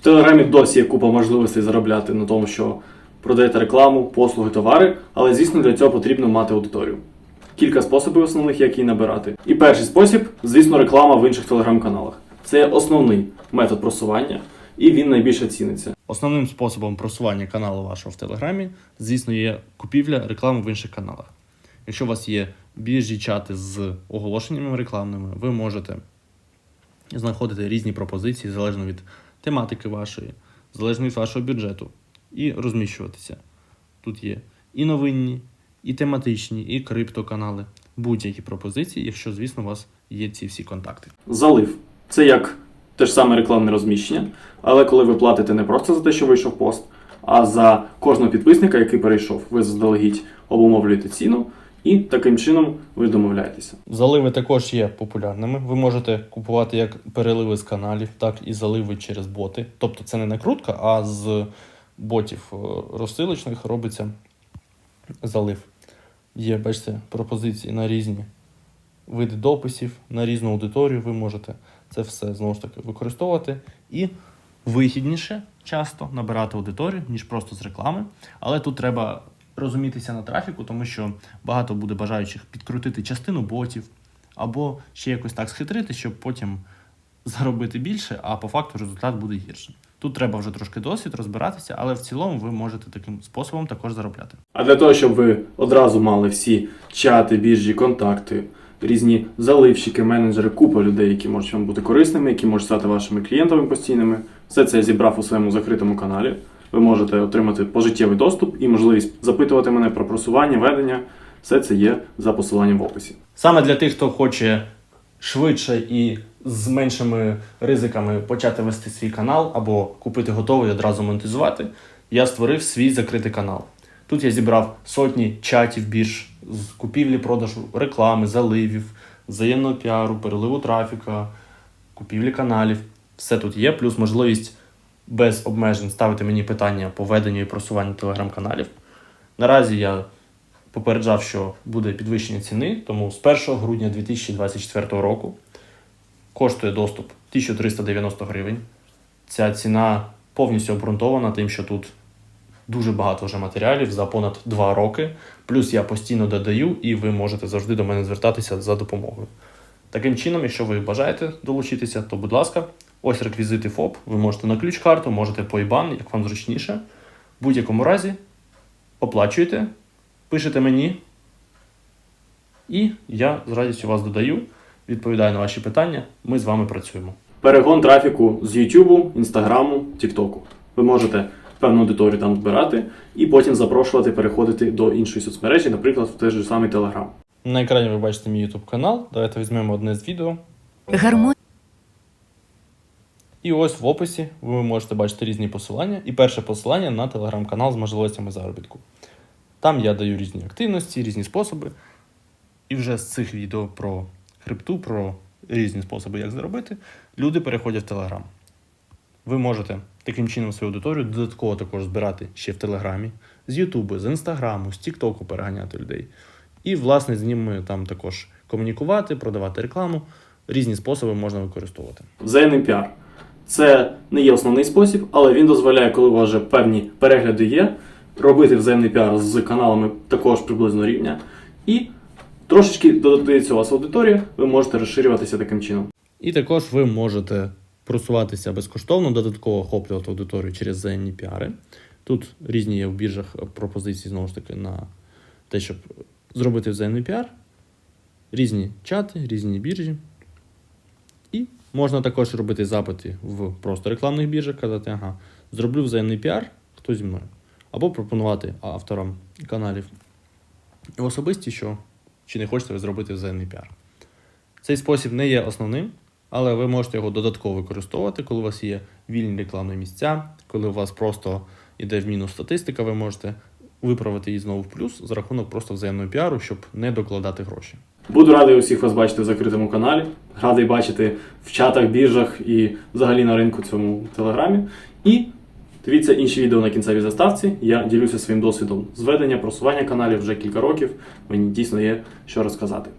В Телеграмі досі є купа можливостей заробляти на тому, що продаєте рекламу, послуги, товари, але звісно для цього потрібно мати аудиторію. Кілька способів основних, як її набирати. І перший спосіб, звісно, реклама в інших телеграм-каналах. Це основний метод просування, і він найбільше ціниться. Основним способом просування каналу вашого в Телеграмі, звісно, є купівля реклами в інших каналах. Якщо у вас є біржі чати з оголошеннями рекламними, ви можете знаходити різні пропозиції залежно від тематики вашої, залежно від вашого бюджету, і розміщуватися. Тут є і новинні, і тематичні, і криптоканали, будь-які пропозиції, якщо, звісно, у вас є ці всі контакти. Залив це як те ж саме рекламне розміщення, але коли ви платите не просто за те, що вийшов пост, а за кожного підписника, який перейшов, ви заздалегідь обумовлюєте ціну, і таким чином ви домовляєтеся. Заливи також є популярними. Ви можете купувати як переливи з каналів, так і заливи через боти. Тобто це не накрутка, а з ботів е, розсилочних робиться залив. Є, бачите, пропозиції на різні види дописів, на різну аудиторію. Ви можете це все знову ж таки використовувати і вигідніше часто набирати аудиторію, ніж просто з реклами. Але тут треба розумітися на трафіку, тому що багато буде бажаючих підкрутити частину ботів або ще якось так схитрити, щоб потім заробити більше, а по факту результат буде гіршим. Тут треба вже трошки досвід розбиратися, але в цілому ви можете таким способом також заробляти. А для того, щоб ви одразу мали всі чати, біржі, контакти, різні заливщики, менеджери, купа людей, які можуть вам бути корисними, які можуть стати вашими клієнтами постійними. Все це я зібрав у своєму закритому каналі. Ви можете отримати пожиттєвий доступ і можливість запитувати мене про просування, ведення. Все це є за посиланням в описі. Саме для тих, хто хоче швидше і з меншими ризиками почати вести свій канал або купити готовий одразу монетизувати, я створив свій закритий канал. Тут я зібрав сотні чатів бірж з купівлі, продажу реклами, заливів, взаємного піару, переливу трафіка, купівлі каналів. Все тут є, плюс можливість без обмежень ставити мені питання по веденню і просуванню телеграм-каналів. Наразі я попереджав, що буде підвищення ціни, тому з 1 грудня 2024 року коштує доступ 1390 гривень. Ця ціна повністю обґрунтована тим, що тут дуже багато вже матеріалів за понад 2 роки. Плюс я постійно додаю, і ви можете завжди до мене звертатися за допомогою. Таким чином, якщо ви бажаєте долучитися, то будь ласка, ось реквізити ФОП. Ви можете на ключ-карту, можете по IBAN, як вам зручніше. В будь-якому разі оплачуєте, пишете мені, і я з радістю вас додаю, відповідаю на ваші питання. Ми з вами працюємо. Перегон трафіку з YouTube, Інстаграму, Тіктоку. Ви можете певну аудиторію там збирати і потім запрошувати переходити до іншої соцмережі, наприклад, в той же самий Telegram. На екрані ви бачите мій YouTube канал. Давайте візьмемо одне з відео. Гармонія. І ось в описі ви можете бачити різні посилання. І перше посилання на телеграм-канал з можливостями заробітку. Там я даю різні активності, різні способи. І вже з цих відео про крипту, про різні способи, як заробити, люди переходять в Телеграм. Ви можете таким чином свою аудиторію додатково також збирати ще в Телеграмі, з Ютубу, з Інстаграму, з Тіктоку переганяти людей. І, власне, з ними там також комунікувати, продавати рекламу. Різні способи можна використовувати. Взаємний піар. Це не є основний спосіб, але він дозволяє, коли у вас вже певні перегляди є, робити взаємний піар з каналами також приблизно рівня. І трошечки додається у вас аудиторія, ви можете розширюватися таким чином. І також ви можете просуватися безкоштовно, додатково охоплювати аудиторію через взаємні піари. Тут різні є в біржах пропозиції знову ж таки на те, щоб зробити взаємний піар, різні чати, різні біржі. І можна також робити запити в просто рекламних біржах, казати, ага, зроблю взаємний піар, хто зі мною. Або пропонувати авторам каналів в особисті, що чи не хочете ви зробити взаємний піар. Цей спосіб не є основним, але ви можете його додатково використовувати, коли у вас є вільні рекламні місця, коли у вас просто йде в мінус статистика, ви можете виправити її знову в плюс за рахунок просто взаємного піару, щоб не докладати гроші. Буду радий усіх вас бачити в закритому каналі. Радий бачити в чатах, біржах і взагалі на ринку цьому телеграмі. І дивіться інші відео на кінцевій заставці. Я ділюся своїм досвідом зведення, просування каналів вже кілька років. Мені дійсно є що розказати.